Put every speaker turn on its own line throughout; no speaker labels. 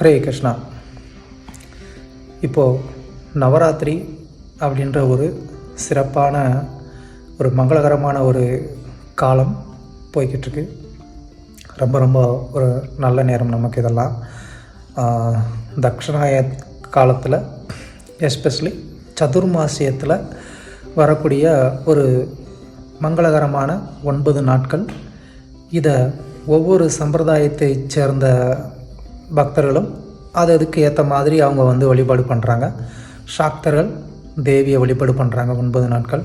ஹரே கிருஷ்ணா. இப்போது நவராத்திரி அப்படின்ற ஒரு சிறப்பான ஒரு மங்களகரமான ஒரு காலம் போய்கிட்டுருக்கு. ரொம்ப ரொம்ப ஒரு நல்ல நேரம் நமக்கு இதெல்லாம். ஆஹ், தக்ஷணாய காலத்தில் எஸ்பெஷலி சதுர்மாசியத்தில் வரக்கூடிய ஒரு மங்களகரமான ஒன்பது நாட்கள். இதை ஒவ்வொரு சம்பிரதாயத்தைச் சேர்ந்த பக்தர்களும் அது அதுக்கு ஏற்ற மாதிரி அவங்க வந்து வழிபாடு பண்ணுறாங்க சாக்தர்கள் தேவியை வழிபாடு பண்ணுறாங்க ஒன்பது நாட்கள்.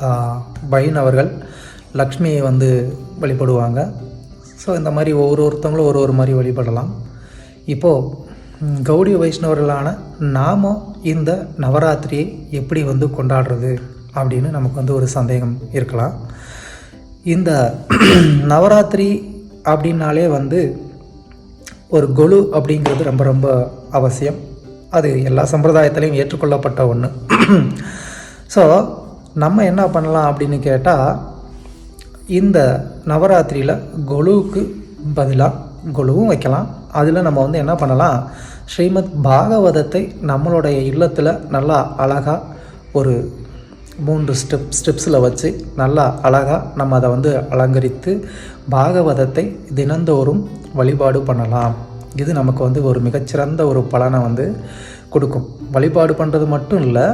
ஆஹ், வைணவர்கள் லக்ஷ்மியை வந்து வழிபடுவாங்க. ஸோ இந்த மாதிரி ஒவ்வொரு ஒருத்தவங்களும் ஒரு ஒரு மாதிரி வழிபடலாம். இப்போது கௌடி வைஷ்ணவர்களான நாம் இந்த நவராத்திரியை எப்படி வந்து கொண்டாடுறது அப்படின்னு நமக்கு வந்து ஒரு சந்தேகம் இருக்கலாம். இந்த நவராத்திரி அப்படின்னாலே வந்து ஒரு கொலு அப்படிங்கிறது ரொம்ப ரொம்ப அவசியம். அது எல்லா சம்பிரதாயத்திலையும் ஏற்றுக்கொள்ளப்பட்ட ஒன்று ஸோ நம்ம என்ன பண்ணலாம் அப்படின்னு கேட்டால் இந்த நவராத்திரியில் கொலுவுக்கு பதிலாக கொலுவும் வைக்கலாம். அதில் நம்ம வந்து என்ன பண்ணலாம் ஸ்ரீமத் பாகவதத்தை நம்மளுடைய இல்லத்தில் நல்லா அழகாக ஒரு மூன்று ஸ்டெப் ஸ்டெப்ஸில் வச்சு நல்லா அழகாக நம்ம அதை வந்து அலங்கரித்து பாகவதத்தை தினந்தோறும் வழிபாடு பண்ணலாம். இது நமக்கு வந்து ஒரு மிகச்சிறந்த ஒரு பலனை வந்து கொடுக்கும். வழிபாடு பண்ணுறது மட்டும் இல்லை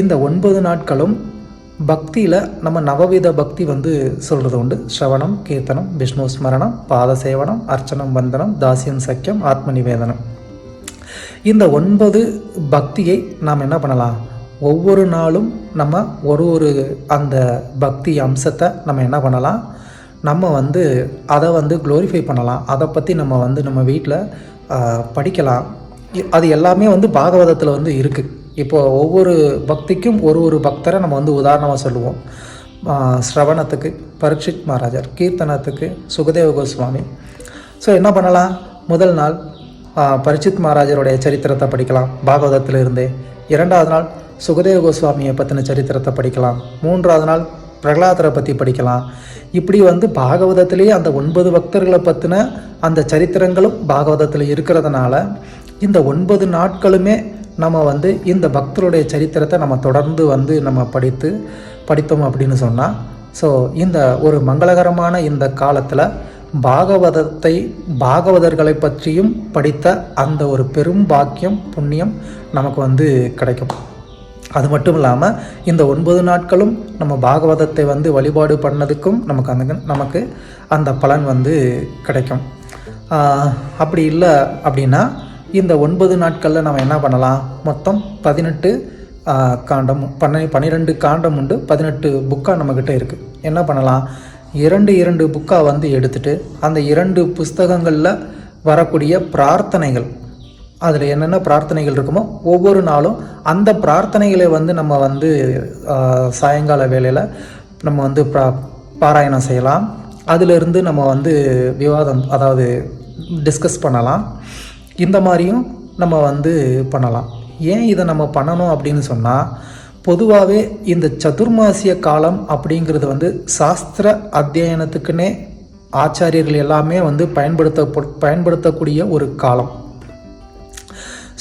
இந்த ஒன்பது நாட்களும் பக்தியில் நம்ம நவவித பக்தி வந்து சொல்கிறது உண்டு. ஸ்ரவணம் கீர்த்தனம் விஷ்ணு ஸ்மரணம் பாத சேவனம் அர்ச்சனம் வந்தனம் தாசியம் சக்கியம் ஆத்ம நிவேதனம். இந்த ஒன்பது பக்தியை நாம் என்ன பண்ணலாம்? ஒவ்வொரு நாளும் நம்ம ஒரு ஒரு அந்த பக்தி அம்சத்தை நம்ம என்ன பண்ணலாம்? நம்ம வந்து அதை வந்து க்ளோரிஃபை பண்ணலாம். அதை பற்றி நம்ம வந்து நம்ம வீட்டில் படிக்கலாம். அது எல்லாமே வந்து பாகவதத்தில் வந்து இருக்குது இப்போ ஒவ்வொரு பக்திக்கும் ஒரு ஒரு பக்தரை நம்ம வந்து உதாரணமாக சொல்லுவோம். ஸ்ரவணத்துக்கு பரீட்சித் மகாராஜர் கீர்த்தனத்துக்கு சுகதேவ கோஸ்வாமி. ஸோ என்ன பண்ணலாம்? முதல் நாள் பரீட்சித் மகாராஜருடைய சரித்திரத்தை படிக்கலாம். பாகவதத்தில் இருந்தே இரண்டாவது நாள் சுகதேவ கோஸ்வாமியை பற்றின சரித்திரத்தை படிக்கலாம். மூன்றாவது நாள் பிரகலாதரை பற்றி படிக்கலாம். இப்படி வந்து பாகவதத்திலேயே அந்த ஒன்பது பக்தர்களை பற்றின அந்த சரித்திரங்களும் பாகவதத்தில் இருக்கிறதுனால இந்த ஒன்பது நாட்களுமே நம்ம வந்து இந்த பக்தருடைய சரித்திரத்தை நம்ம தொடர்ந்து வந்து நம்ம படித்து படித்தோம் அப்படின்னு சொன்னால் ஸோ இந்த ஒரு மங்களகரமான இந்த காலத்தில் பாகவதத்தை பாகவதர்களை பற்றியும் படித்த அந்த ஒரு பெரும் பாக்கியம் புண்ணியம் நமக்கு வந்து கிடைக்கும். அது மட்டும் இல்லாமல் இந்த ஒன்பது நாட்களும் நம்ம பாகவதத்தை வந்து வழிபாடு பண்ணதுக்கும் நமக்கு அந்த நமக்கு அந்த பலன் வந்து கிடைக்கும். அப்படி இல்லை அப்படின்னா இந்த ஒன்பது நாட்களில் நம்ம என்ன பண்ணலாம்? மொத்தம் பதினெட்டு காண்டம் பன்ன பன்னிரெண்டு காண்டம் உண்டு பதினெட்டு புக்காக நம்மக்கிட்ட இருக்குது என்ன பண்ணலாம்? இரண்டு இரண்டு புக்காக வந்து எடுத்துட்டு அந்த இரண்டு புஸ்தகங்களில் வரக்கூடிய பிரார்த்தனைகள் அதில் என்னென்ன பிரார்த்தனைகள் இருக்குமோ ஒவ்வொரு நாளும் அந்த பிரார்த்தனைகளை வந்து நம்ம வந்து சாயங்கால வேலையில் நம்ம வந்து ப்ரா பாராயணம் செய்யலாம். அதிலிருந்து நம்ம வந்து விவாதம் அதாவது டிஸ்கஸ் பண்ணலாம். இந்த மாதிரியும் நம்ம வந்து பண்ணலாம். ஏன் இதை நம்ம பண்ணணும் அப்படின்னு சொன்னால் பொதுவாகவே இந்த சதுர்மாசிய காலம் அப்படிங்கிறது வந்து சாஸ்திர அத்தியனத்துக்குன்னே ஆச்சாரியர்கள் எல்லாமே வந்து பயன்படுத்த பயன்படுத்தக்கூடிய ஒரு காலம்.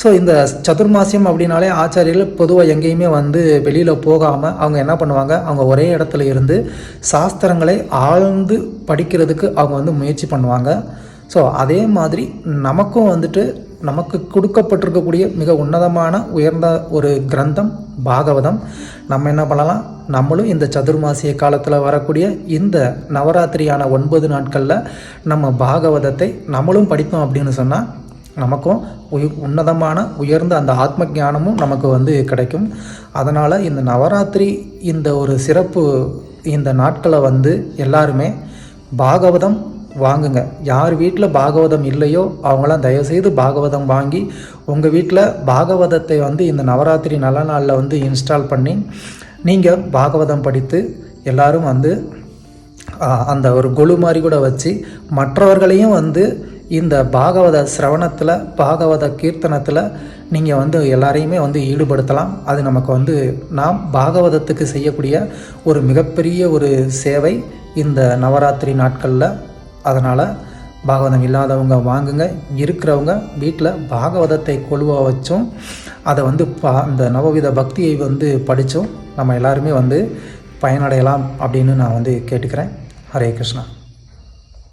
ஸோ இந்த சதுர்மாசியம் அப்படின்னாலே ஆச்சாரியர்கள் பொதுவாக எங்கேயுமே வந்து வெளியில் போகாமல் அவங்க என்ன பண்ணுவாங்க? அவங்க ஒரே இடத்துல இருந்து சாஸ்திரங்களை ஆழ்ந்து படிக்கிறதுக்கு அவங்க வந்து முயற்சி பண்ணுவாங்க. ஸோ அதே மாதிரி நமக்கும் வந்துட்டு நமக்கு கொடுக்கப்பட்டிருக்கக்கூடிய மிக உன்னதமான உயர்ந்த ஒரு கிரந்தம் பாகவதம். நம்ம என்ன பண்ணலாம்? நம்மளும் இந்த சதுர்மாசிய காலத்தில் வரக்கூடிய இந்த நவராத்திரியான ஒன்பது நாட்களில் நம்ம பாகவதத்தை நம்மளும் படித்தோம் அப்படின்னு சொன்னால் நமக்கும் உய உன்னதமான உயர்ந்த அந்த ஆத்ம ஞானமும் நமக்கு வந்து கிடைக்கும். அதனால் இந்த நவராத்திரி இந்த ஒரு சிறப்பு இந்த நாட்களை வந்து எல்லாருமே பாகவதம் வாங்குங்க. யார் வீட்டில் பாகவதம் இல்லையோ அவங்களாம் தயவுசெய்து பாகவதம் வாங்கி உங்கள் வீட்டில் பாகவதத்தை வந்து இந்த நவராத்திரி நல்ல நாளில் வந்து இன்ஸ்டால் பண்ணி நீங்கள் பாகவதம் படித்து எல்லோரும் வந்து அந்த ஒரு கொலு மாதிரி கூட வச்சு மற்றவர்களையும் வந்து இந்த பாகவத சிரவணத்தில் பாகவத கீர்த்தனத்தில் நீங்கள் வந்து எல்லாரையுமே வந்து ஈடுபடுத்தலாம். அது நமக்கு வந்து நாம் பாகவதத்துக்கு செய்யக்கூடிய ஒரு மிகப்பெரிய ஒரு சேவை இந்த நவராத்திரி நாட்களில். அதனால் பாகவதம் இல்லாதவங்க வாங்குங்க. இருக்கிறவங்க வீட்டில் பாகவதத்தை கொழுவ வச்சும் அதை வந்து பா அந்த நவவித பக்தியை வந்து படித்தும் நம்ம எல்லாருமே வந்து பயனடையலாம் அப்படின்னு நான் வந்து கேட்டுக்கிறேன். ஹரே கிருஷ்ணா.